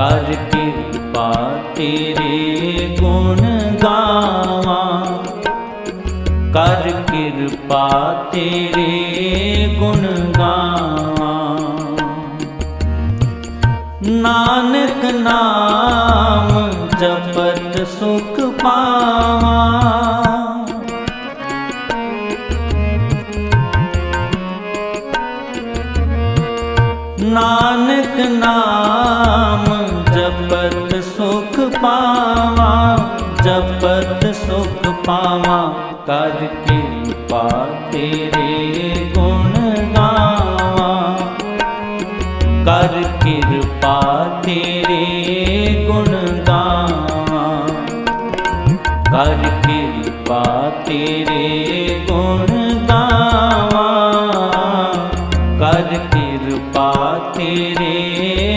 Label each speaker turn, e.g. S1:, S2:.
S1: ਕਰ ਕਿਰਪਾ ਤੇਰੇ ਗੁਣ ਗਾਵਾਂ। ਕਰ ਕਿਰਪਾ ਤੇਰੇ ਗੁਣ ਗਾਵਾਂ। ਨਾਨਕ ਨਾਮ ਜਪਤ ਸੁਖ ਪਾਵਾਂ। ਨਾਨਕ ਨਾਮ ਜਪਤ ਸੁਖ ਪਾਵਾ, ਜਪਤ ਸੁਖ ਪਾਵਾ। ਕਰ ਕਿਰਪਾ ਤੇਰੇ ਗੁਣ ਗਾਵਾ। ਕਰ ਕਿਰਪਾ ਤੇਰੇ ਗੁਣ ਗਾਵਾ। ਕਰ ਕਿਰਪਾ ਤੇਰੇ ਗੁਣ ਗਾਵਾ। ਕਰ ਕਿਰਪਾ ਤੇਰੇ